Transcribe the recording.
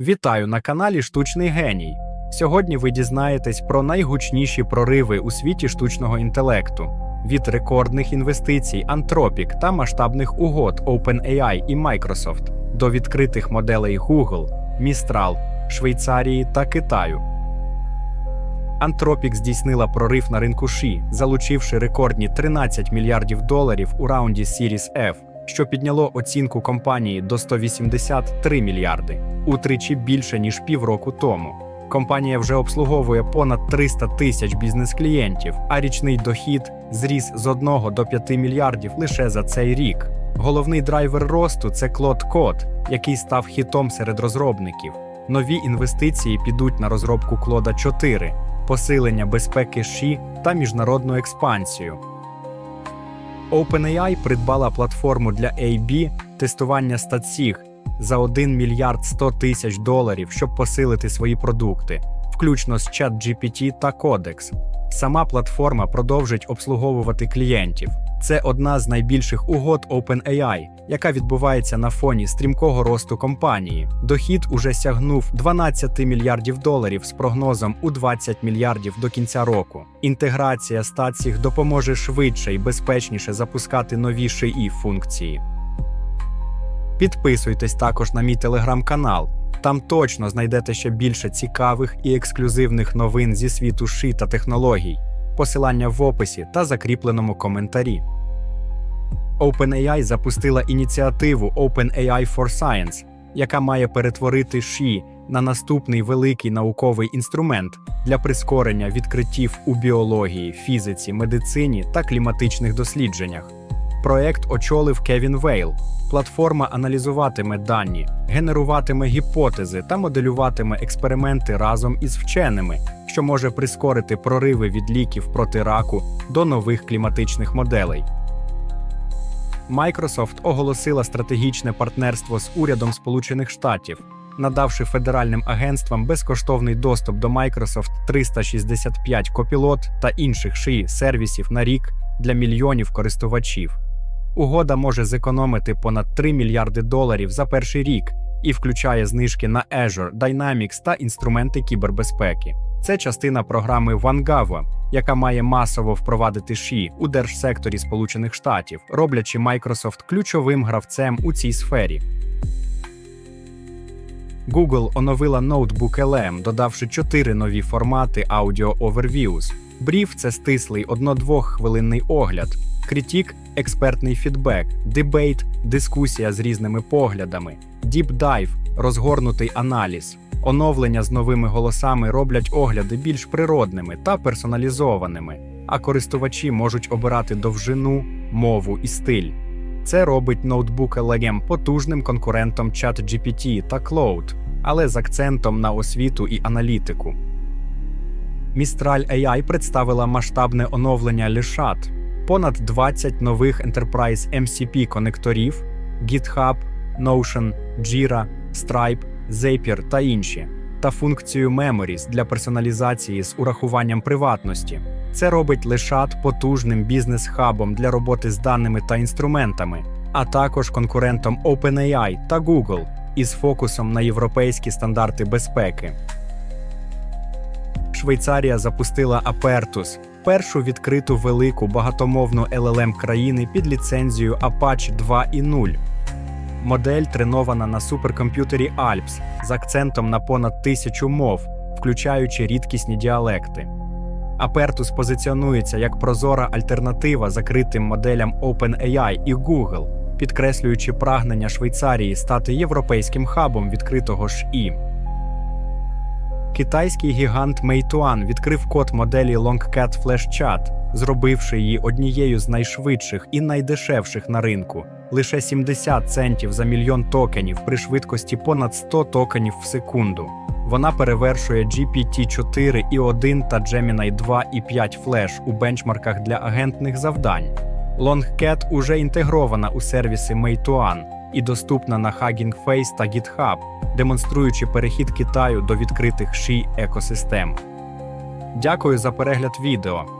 Вітаю на каналі Штучний Геній. Сьогодні ви дізнаєтесь про найгучніші прориви у світі штучного інтелекту від рекордних інвестицій Anthropic та масштабних угод OpenAI і Microsoft до відкритих моделей Google, Mistral, Швейцарії та Китаю. Anthropic здійснила прорив на ринку ШІ, залучивши рекордні 13 мільярдів доларів у раунді Series F, що підняло оцінку компанії до 183 мільярди, утричі більше ніж півроку тому. Компанія вже обслуговує понад 300 тисяч бізнес-клієнтів, а річний дохід зріс з 1 до 5 мільярдів лише за цей рік. Головний драйвер росту це Claude Code, який став хітом серед розробників. Нові інвестиції підуть на розробку Claude 4, посилення безпеки ШІ та міжнародну експансію. OpenAI придбала платформу для AB тестування статсіг за 1 мільярд 100 тисяч доларів, щоб посилити свої продукти, включно з ChatGPT та Codex. Сама платформа продовжить обслуговувати клієнтів. Це одна з найбільших угод OpenAI, яка відбувається на фоні стрімкого росту компанії. Дохід уже сягнув 12 мільярдів доларів з прогнозом у 20 мільярдів до кінця року. Інтеграція статсіх допоможе швидше і безпечніше запускати нові шиї функції. Підписуйтесь також на мій телеграм-канал. Там точно знайдете ще більше цікавих і ексклюзивних новин зі світу ши та технологій. Посилання в описі та закріпленому коментарі. OpenAI запустила ініціативу OpenAI for Science, яка має перетворити ШІ на наступний великий науковий інструмент для прискорення відкриттів у біології, фізиці, медицині та кліматичних дослідженнях. Проект очолив Кевін Вейл. Платформа аналізуватиме дані, генеруватиме гіпотези та моделюватиме експерименти разом із вченими, що може прискорити прориви від ліків проти раку до нових кліматичних моделей. Microsoft оголосила стратегічне партнерство з урядом Сполучених Штатів, надавши федеральним агентствам безкоштовний доступ до Microsoft 365 Copilot та інших шиї сервісів на рік для мільйонів користувачів. Угода може зекономити понад 3 мільярди доларів за перший рік і включає знижки на Azure, Dynamics та інструменти кібербезпеки. Це частина програми OneGov, яка має масово впровадити ШІ у держсекторі Сполучених Штатів, роблячи Microsoft ключовим гравцем у цій сфері. Google оновила ноутбук LM, додавши чотири нові формати Audio Overviews. Бріф це стислий одно-двох-хвилинний огляд, критік експертний фідбек, дебейт дискусія з різними поглядами, Dive розгорнутий аналіз. Оновлення з новими голосами роблять огляди більш природними та персоналізованими, а користувачі можуть обирати довжину, мову і стиль. Це робить ноутбук LM потужним конкурентом ChatGPT та Cloud, але з акцентом на освіту і аналітику. Mistral AI представила масштабне оновлення Лешат, понад 20 нових Enterprise MCP конекторів, GitHub, Notion, Jira, Stripe, Zapier та інші, та функцію Memories для персоналізації з урахуванням приватності. Це робить Лешат потужним бізнес-хабом для роботи з даними та інструментами, а також конкурентом OpenAI та Google із фокусом на європейські стандарти безпеки. Швейцарія запустила Apertus – першу відкриту велику багатомовну LLM країни під ліцензією Apache 2.0. Модель тренована на суперкомп'ютері ALPS з акцентом на понад тисячу мов, включаючи рідкісні діалекти. Apertus позиціонується як прозора альтернатива закритим моделям OpenAI і Google, підкреслюючи прагнення Швейцарії стати європейським хабом відкритого ШІ. Китайський гігант Meituan відкрив код моделі Longcat Flash Chat, зробивши її однією з найшвидших і найдешевших на ринку лише 70 центів за мільйон токенів при швидкості понад 100 токенів в секунду. Вона перевершує GPT-4 і 1 та Gemini 2 і 5 Flash у бенчмарках для агентних завдань. Longcat уже інтегрована у сервіси Meituan і доступна на Hugging Face та GitHub, демонструючи перехід Китаю до відкритих ші екосистем. Дякую за перегляд відео.